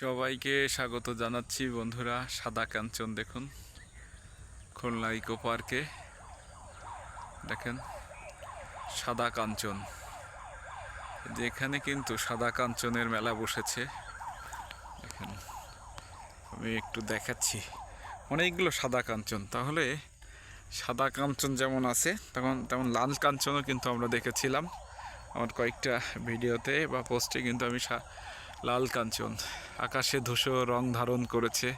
সবাইকে স্বাগত জানাচ্ছি বন্ধুরা, সাদা কাঞ্চন দেখুন, খুলনা ইকো পার্কে। দেখেন, সাদা কাঞ্চন। যেখানে কিন্তু সাদা কাঞ্চনের মেলা বসেছে। দেখেন, আমি একটু দেখাচ্ছি। অনেকগুলো সাদা কাঞ্চন। তাহলে সাদা কাঞ্চন যেমন আছে তখন তেমন লাল কাঞ্চনও কিন্তু আমরা দেখেছিলাম। আমার কয়েকটা ভিডিওতে বা পোস্টে কিন্তু আমি লাল কাঞ্চন। আকাশে ধূসর রং ধারণ করেছে,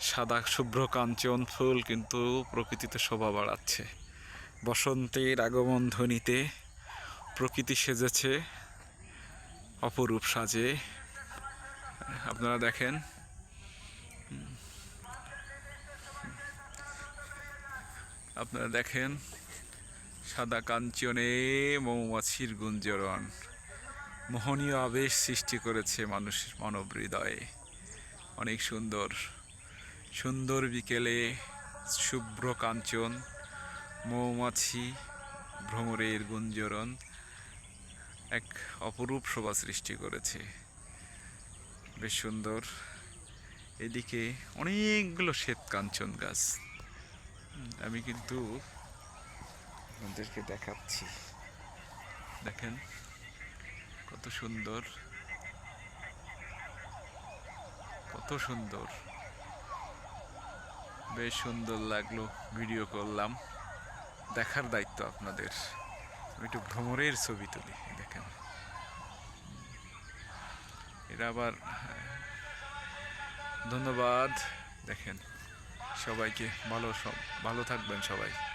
সাদা শুভ্র কাঞ্চন ফুল কিন্তু প্রকৃতিতে শোভা বাড়াচ্ছে। বসন্তের আগমন ধ্বনিতে প্রকৃতি সেজেছে, অপরূপ সাজে। আপনারা দেখেন। আপনারা দেখেন, সাদা কাঞ্চনে মৌমাছির গুঞ্জরণ। মোহনীয় আবেশ সৃষ্টি করেছে মানুষের মানব হৃদয়ে অনেক সুন্দর সুন্দর বিকেলে শুভ্র কাঞ্চন, মৌমাছি, ভ্রমরের গুঞ্জরণ এক অপরূপ শোভা সৃষ্টি করেছে। বেশ সুন্দর। এদিকে অনেকগুলো শ্বেত কাঞ্চন গাছ। আমি কিন্তু আপনাদেরকে দেখাচ্ছি। দেখেন। কত সুন্দর। কত সুন্দর। বেশ সুন্দর লাগল ভিডিও করলাম। দেখার দায়িত্ব আপনাদের। আমি একটু ভ্রমণের ছবি তুলি দেখেন। এটা আবার, ধন্যবাদ। দেখেন, সবাইকে ভালো সব, ভালো থাকবেন সবাই।